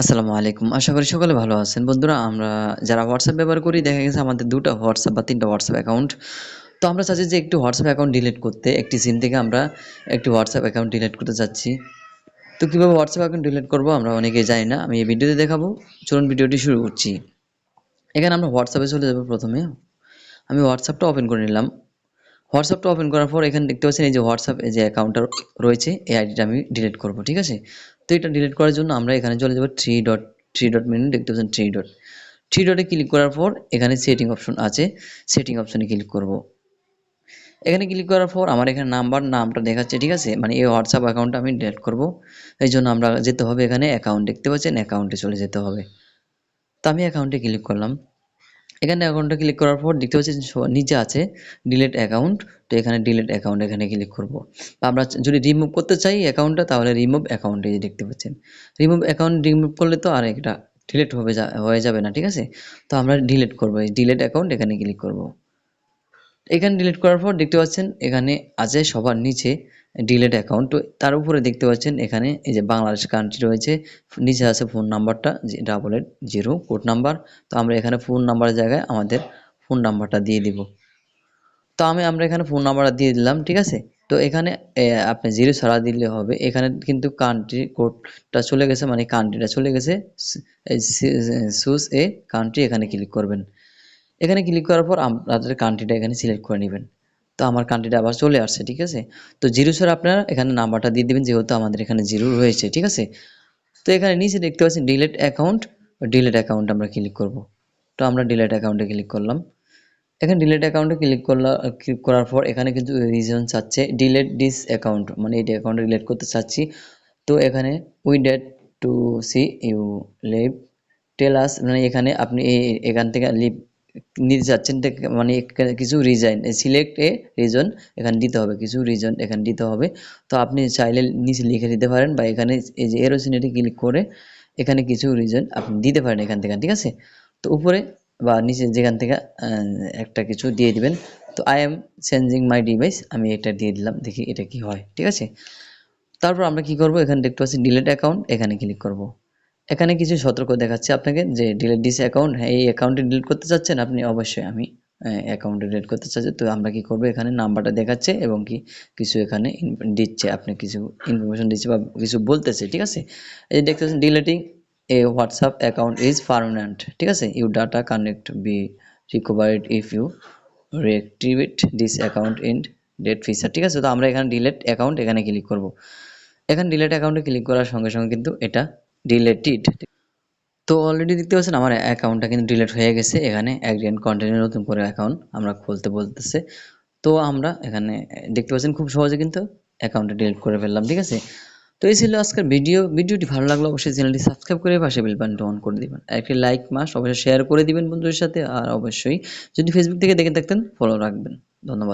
আসসালামু আলাইকুম। আশা করি সকলে ভালো আছেন। বন্ধুরা, আমরা যারা হোয়াটসঅ্যাপ ব্যবহার করি, দেখা গেছে আমাদের দুটো হোয়াটসঅ্যাপ বা তিনটা হোয়াটসঅ্যাপ অ্যাকাউন্ট তো আমরা চাচ্ছি যে একটি হোয়াটসঅ্যাপ অ্যাকাউন্ট ডিলিট করতে, একটি সিম থেকে আমরা একটি হোয়াটসঅ্যাপ অ্যাকাউন্ট ডিলিট করতে চাচ্ছি। তো কীভাবে হোয়াটসঅ্যাপ অ্যাকাউন্ট ডিলিট করব আমরা অনেকেই জানি না, আমি এই ভিডিওতে দেখাবো। চলুন ভিডিওটি শুরু করছি। এখানে আমরা হোয়াটসঅ্যাপে চলে যাব প্রথমে। আমি হোয়াটসঅ্যাপটা ওপেন করে নিলাম। হোয়াটসঅ্যাপটা ওপেন করার পর এখানে দেখতে পাচ্ছেন এই যে হোয়াটসঅ্যাপ এই যে অ্যাকাউন্টটা রয়েছে, এই আইডিটা আমি ডিলিট করব, ঠিক আছে? তো এটা ডিলিট করার জন্য আমরা এখানে চলে যাব three dot three dot menu দেখতে পাচ্ছেন থ্রি ডট থ্রি ডটে ক্লিক করার পর এখানে সেটিং অপশন আছে সেটিং অপশনে ক্লিক করব। এখানে ক্লিক করার পর আমার এখানে নাম্বার নামটা দেখাচ্ছে, ঠিক আছে? মানে এই হোয়াটসঅ্যাপ অ্যাকাউন্টটা আমি ডিলিট করব। এই জন্য আমরা যেতে হবে এখানে অ্যাকাউন্ট দেখতে পাচ্ছেন? অ্যাকাউন্টে চলে যেতে হবে। তো আমি অ্যাকাউন্টে ক্লিক করলাম। এখানে অ্যাকাউন্টটা ক্লিক করার পর দেখতে পাচ্ছি নিচে আছে ডিলেট অ্যাকাউন্ট তো এখানে ডিলেট অ্যাকাউন্ট এখানে ক্লিক করব। আমরা যদি রিমুভ করতে চাই অ্যাকাউন্টটা তাহলে রিমুভ অ্যাকাউন্টে দেখতে পাচ্ছেন। রিমুভ অ্যাকাউন্ট রিমুভ করলে তো আর এটা ডিলেট হবে হয়ে যাবে না, ঠিক আছে? তো আমরা ডিলেট করব, এই ডিলেট অ্যাকাউন্ট এখানে ক্লিক করব। এখানে ডিলিট করার পর দেখতে পাচ্ছেন এখানে আছে সবার নিচে ডিলেট অ্যাকাউন্ট তো তার উপরে দেখতে পাচ্ছেন এখানে এই যে বাংলাদেশ কান্ট্রি রয়েছে নিচে আছে ফোন নাম্বারটা double eight zero code number তো আমরা এখানে ফোন নাম্বারের জায়গায় আমাদের ফোন নাম্বারটা দিয়ে দিব তো আমি আমরা এখানে ফোন নাম্বারটা দিয়ে দিলাম ঠিক আছে তো এখানে আপনি জিরো ছাড়া দিলে হবে এখানে কিন্তু কান্ট্রি কোডটা চলে গেছে মানে কান্ট্রিটা চলে গেছে সুস এ কান্ট্রি এখানে ক্লিক করবেন এখানে ক্লিক করার পর আপনাদের কান্ট্রিটা এখানে সিলেক্ট করে নেবেন। তো আমার কান্ট্রিটা আবার চলে আসছে, ঠিক আছে? তো জিরো স্যার আপনারা এখানে নাম্বারটা দিয়ে দেবেন, যেহেতু আমাদের এখানে জিরো রয়েছে, ঠিক আছে? তো এখানে নিচে দেখতে পাচ্ছেন ডিলেট অ্যাকাউন্ট ডিলেট অ্যাকাউন্ট আমরা ক্লিক করব। তো আমরা ডিলেট অ্যাকাউন্টে ক্লিক করলাম। এখানে ডিলেট অ্যাকাউন্টে ক্লিক করলাম ক্লিক করার পর এখানে কিন্তু রিজন চাচ্ছে ডিলেট ডিস অ্যাকাউন্ট মানে এই অ্যাকাউন্ট ডিলেট করতে চাচ্ছি। তো এখানে we date to see you leave tell us মানে এখানে আপনি এই এখান থেকে লিভ নিতে যাচ্ছেন মানে কিছু রিজাইন সিলেক্ট এ রিজন এখানে দিতে হবে, কিছু রিজন এখানে দিতে হবে। তো আপনি চাইলে নিচে লিখে দিতে পারেন বা এখানে এই যে এরোসিনেটি ক্লিক করে এখানে কিছু রিজন আপনি দিতে পারেন এখান থেকে, ঠিক আছে? তো উপরে বা নিচে যেখান থেকে একটা কিছু দিয়ে দিবেন। তো I am changing my device আমি এটা দিয়ে দিলাম, দেখি এটা কি হয়, ঠিক আছে? তারপর আমরা কি করব? এখানে দেখতে পাচ্ছি ডিলেট অ্যাকাউন্ট এখানে ক্লিক করব। এখানে কিছু সতর্ক দেখাচ্ছে আপনাকে যে ডিলেট দিস অ্যাকাউন্ট হ্যাঁ এই অ্যাকাউন্টে ডিলিট করতে চাচ্ছেন, আপনি অবশ্যই আমি অ্যাকাউন্টে ডিলিট করতে চাচ্ছি। তো আমরা কি করব? এখানে নাম্বারটা দেখাচ্ছে এবং কি কিছু এখানে দিচ্ছে, আপনি কিছু ইনফরমেশন দিচ্ছে বা কিছু বলতেছে, ঠিক আছে? এই দেখতেছেন deleting a WhatsApp account is permanent ঠিক আছে? You data connect be recovered if you reactivate this account in date feature ঠিক আছে? তো আমরা এখানে ডিলেট অ্যাকাউন্ট এখানে ক্লিক করব। এখানে ডিলেট অ্যাকাউন্টে ক্লিক করার সঙ্গে সঙ্গে কিন্তু এটা ডিলেটেড তো অলরেডি দেখতে পাচ্ছেন আমার অ্যাকাউন্টটা কিন্তু ডিলেট হয়ে গেছে। এখানে একজন কন্টিনিউ নতুন করে অ্যাকাউন্ট আমরা খুলতে বলতেছে। তো আমরা এখানে, দেখতে পাচ্ছেন খুব সহজে কিন্তু অ্যাকাউন্টটা ডিলিট করে ফেললাম, ঠিক আছে? তো এই ছিল আজকের ভিডিও ভিডিওটি ভালো লাগল অবশ্যই চ্যানেলটি সাবস্ক্রাইব করে পাশে বেল বাটনটা অন করে দিবেন। একটি লাইক মাস অবশ্যই শেয়ার করে দিবেন বন্ধুদের সাথে। আর অবশ্যই যদি ফেসবুক থেকে দেখে থাকতেন ফলো রাখবেন। ধন্যবাদ।